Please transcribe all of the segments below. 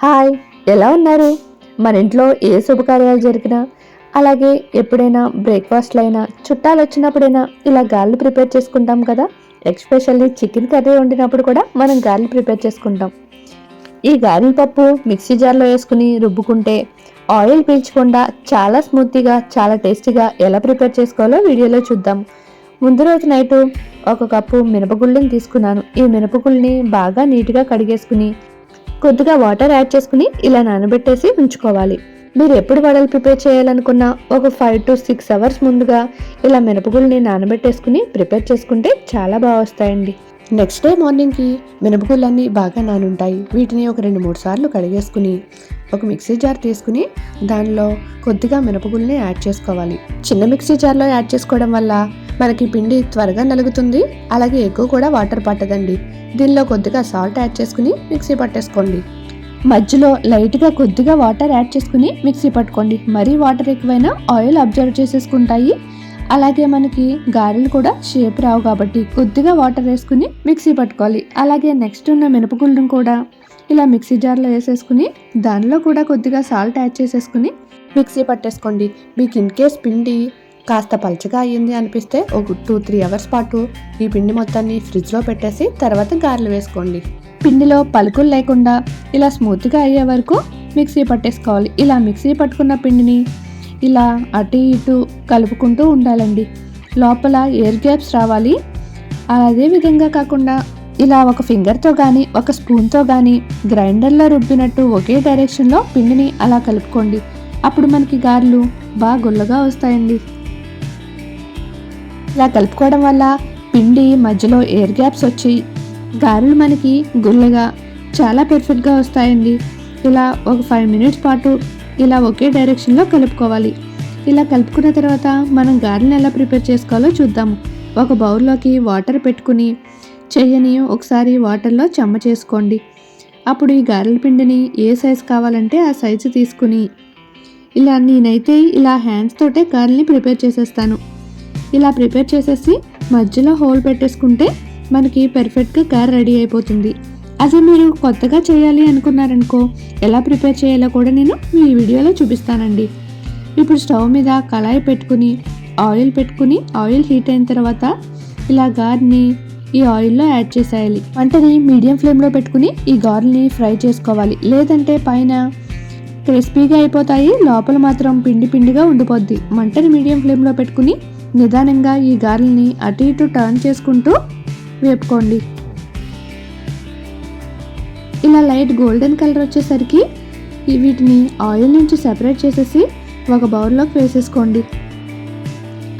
Hi ఎలా ఉన్నారు? మన ఇంట్లో ఏ శుభకార్యాలు జరిగినా అలాగే ఎప్పుడైనా బ్రేక్ఫాస్ట్లో అయినా చుట్టాలు వచ్చినప్పుడైనా ఇలా గార్లు ప్రిపేర్ చేసుకుంటాం కదా? ఎక్స్పెషల్లీ చికెన్ కర్రీ వండినప్పుడు కూడా మనం గార్లు ప్రిపేర్ చేసుకుంటాం. ఈ గారెల పప్పు మిక్సీ జార్లో వేసుకుని రుబ్బుకుంటే ఆయిల్ పీల్చకుండా చాలా స్మూత్గా చాలా టేస్టీగా ఎలా ప్రిపేర్ చేసుకోవాలో వీడియోలో చూద్దాం. ముందు రోజు నైటు ఒక కప్పు మినపగుళ్ళని తీసుకున్నాను. ఈ మినపగుళ్ళని బాగా నీట్గా కడిగేసుకుని కొద్దిగా వాటర్ యాడ్ చేసుకుని ఇలా నానబెట్టేసి ఉంచుకోవాలి. మీరు ఎప్పుడు వడలు ప్రిపేర్ చేయాలనుకున్నా ఒక ఫైవ్ టు సిక్స్ అవర్స్ ముందుగా ఇలా మినపగుళ్ళని నానబెట్టేసుకుని ప్రిపేర్ చేసుకుంటే చాలా బాగా వస్తాయండి. నెక్స్ట్ డే మార్నింగ్కి మినపగుళ్ళన్నీ బాగా నానుంటాయి. వీటిని ఒక రెండు మూడు సార్లు కడిగేసుకుని ఒక మిక్సీ జార్ తీసుకుని దానిలో కొద్దిగా మినపగుళ్ళని యాడ్ చేసుకోవాలి. చిన్న మిక్సీ జార్లో యాడ్ చేసుకోవడం వల్ల మనకి పిండి త్వరగా నలుగుతుంది. అలాగే ఎక్కువ కూడా వాటర్ పట్టదండి. దీనిలో కొద్దిగా సాల్ట్ యాడ్ చేసుకుని మిక్సీ పట్టేసుకోండి. మధ్యలో లైట్గా కొద్దిగా వాటర్ యాడ్ చేసుకుని మిక్సీ పట్టుకోండి. మరీ వాటర్ ఎక్కువైనా ఆయిల్ అబ్జర్వ్ చేసేసుకుంటాయి. అలాగే మనకి గారెలు కూడా షేప్ రావు కాబట్టి కొద్దిగా వాటర్ వేసుకుని మిక్సీ పట్టుకోవాలి. అలాగే నెక్స్ట్ ఉన్న మినపగుళ్ళను కూడా ఇలా మిక్సీ జార్లో వేసేసుకుని దానిలో కూడా కొద్దిగా సాల్ట్ యాడ్ చేసేసుకుని మిక్సీ పట్టేసుకోండి. మీకు ఇన్ కేస్ పిండి కాస్త పలుచగా అయ్యింది అనిపిస్తే ఒక టూ త్రీ అవర్స్ పాటు ఈ పిండి మొత్తాన్ని ఫ్రిడ్జ్లో పెట్టేసి తర్వాత గారెలు వేసుకోండి. పిండిలో పలుకులు లేకుండా ఇలా స్మూత్గా అయ్యే వరకు మిక్సీ పట్టేసుకోవాలి. ఇలా మిక్సీ పట్టుకున్న పిండిని ఇలా అటు ఇటు కలుపుకుంటూ ఉండాలండి. లోపల ఎయిర్ గ్యాప్స్ రావాలి. అదే విధంగా కాకుండా ఇలా ఒక ఫింగర్తో కానీ ఒక స్పూన్తో కానీ గ్రైండర్లో రుబ్బినట్టు ఒకే డైరెక్షన్లో పిండిని అలా కలుపుకోండి. అప్పుడు మనకి గారెలు బాగా గుల్లగా వస్తాయండి. ఇలా కలుపుకోవడం వల్ల పిండి మధ్యలో ఎయిర్ గ్యాప్స్ వచ్చి గారెలు మనకి గుల్లగా చాలా పెర్ఫెక్ట్గా వస్తాయండి. ఇలా ఒక ఫైవ్ మినిట్స్ పాటు ఇలా ఒకే డైరెక్షన్లో కలుపుకోవాలి. ఇలా కలుపుకున్న తర్వాత మనం గారెలను ఎలా ప్రిపేర్ చేసుకోవాలో చూద్దాము. ఒక బౌల్లోకి వాటర్ పెట్టుకుని చెయ్యని ఒకసారి వాటర్లో చెమ్మ చేసుకోండి. అప్పుడు ఈ గారెల పిండిని ఏ సైజు కావాలంటే ఆ సైజు తీసుకుని ఇలా నేనైతే ఇలా హ్యాండ్స్ తోటే గారెల్ని ప్రిపేర్ చేసేస్తాను. ఇలా ప్రిపేర్ చేసేసి మధ్యలో హోల్ పెట్టేసుకుంటే మనకి పర్ఫెక్ట్గా గారె రెడీ అయిపోతుంది. అసలు మీరు కొత్తగా చేయాలి అనుకున్నారనుకో ఎలా ప్రిపేర్ చేయాలో కూడా నేను మీ వీడియోలో చూపిస్తానండి. ఇప్పుడు స్టవ్ మీద కళాయి పెట్టుకుని ఆయిల్ పెట్టుకుని ఆయిల్ హీట్ అయిన తర్వాత ఇలా గార్ని ఈ ఆయిల్లో యాడ్ చేసేయాలి. వంటని మీడియం ఫ్లేమ్లో పెట్టుకుని ఈ గార్ని ఫ్రై చేసుకోవాలి. లేదంటే పైన క్రిస్పీగా అయిపోతాయి లోపల మాత్రం పిండి పిండిగా ఉండిపోద్ది. మంటని మీడియం ఫ్లేమ్లో పెట్టుకుని నిదానంగా ఈ గారెల్ని అటు ఇటు టర్న్ చేసుకుంటూ వేపుకోండి. ఇలా లైట్ గోల్డెన్ కలర్ వచ్చేసరికి వీటిని ఆయిల్ నుంచి సెపరేట్ చేసేసి ఒక బౌల్లోకి వేసేసుకోండి.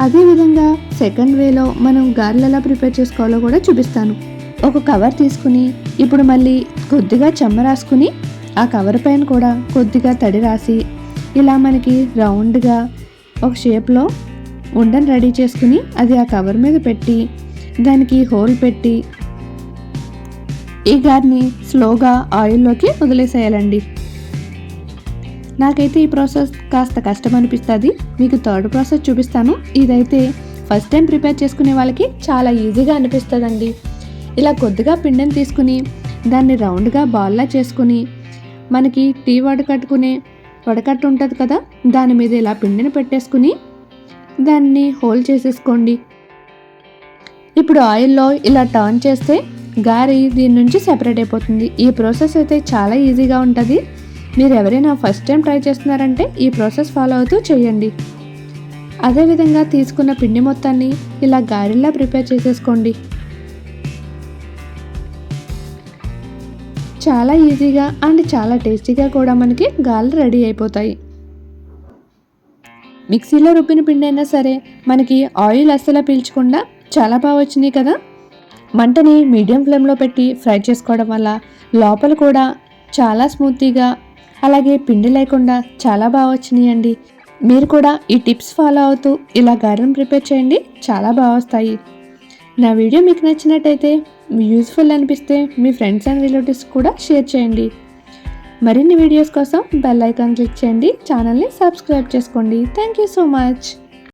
అదేవిధంగా సెకండ్ వేలో మనం గారెలు ఎలా ప్రిపేర్ చేసుకోవాలో కూడా చూపిస్తాను. ఒక కవర్ తీసుకుని ఇప్పుడు మళ్ళీ కొద్దిగా చెమ్మ రాసుకుని ఆ కవర్ పైన కూడా కొద్దిగా తడి రాసి ఇలా మనకి రౌండ్గా ఒక షేప్లో ఉండని రెడీ చేసుకుని అది ఆ కవర్ మీద పెట్టి దానికి హోల్ పెట్టి ఈ గారిని స్లోగా ఆయిల్లోకి వదిలేసేయాలండి. నాకైతే ఈ ప్రాసెస్ కాస్త కష్టం అనిపిస్తుంది మీకు థర్డ్ ప్రాసెస్ చూపిస్తాను. ఇదైతే ఫస్ట్ టైం ప్రిపేర్ చేసుకునే వాళ్ళకి చాలా ఈజీగా అనిపిస్తుందండి. ఇలా కొద్దిగా పిండిని తీసుకుని దాన్ని రౌండ్గా బాల్లా చేసుకుని మనకి టీ వడకట్టుకునే వడకట్టు ఉంటుంది కదా దాని మీద ఇలా పిండిని పెట్టేసుకుని దాన్ని హోల్డ్ చేసేసుకోండి. ఇప్పుడు ఆయిల్లో ఇలా టర్న్ చేస్తే గారి దీని నుంచి సెపరేట్ అయిపోతుంది. ఈ ప్రాసెస్ అయితే చాలా ఈజీగా ఉంటుంది. మీరు ఎవరైనా ఫస్ట్ టైం ట్రై చేస్తున్నారంటే ఈ ప్రాసెస్ ఫాలో అవుతూ చేయండి. అదేవిధంగా తీసుకున్న పిండి మొత్తాన్ని ఇలా గారెల్లా ప్రిపేర్ చేసేసుకోండి. చాలా ఈజీగా అండ్ చాలా టేస్టీగా కూడా మనకి గాలి రెడీ అయిపోతాయి. మిక్సీలో రుబ్బిన పిండి అయినా సరే మనకి ఆయిల్ అస్సలు పీల్చకుండా చాలా బాగా వచ్చినాయి కదా? మంటని మీడియం ఫ్లేమ్లో పెట్టి ఫ్రై చేసుకోవడం వల్ల లోపల కూడా చాలా స్మూతీగా అలాగే పిండి లేకుండా చాలా బాగా వచ్చినాయండి. మీరు కూడా ఈ టిప్స్ ఫాలో అవుతూ ఇలా గారెలను ప్రిపేర్ చేయండి చాలా బాగా వస్తాయి. నా వీడియో మీకు నచ్చినట్టయితే యూజ్ఫుల్ అనిపిస్తే మీ ఫ్రెండ్స్ అండ్ రిలేటివ్స్ కూడా షేర్ చేయండి. మరిన్ని వీడియోస్ కోసం బెల్ ఐకాన్ క్లిక్ చేయండి. ఛానల్ని సబ్స్క్రైబ్ చేసుకోండి. Thank you so much.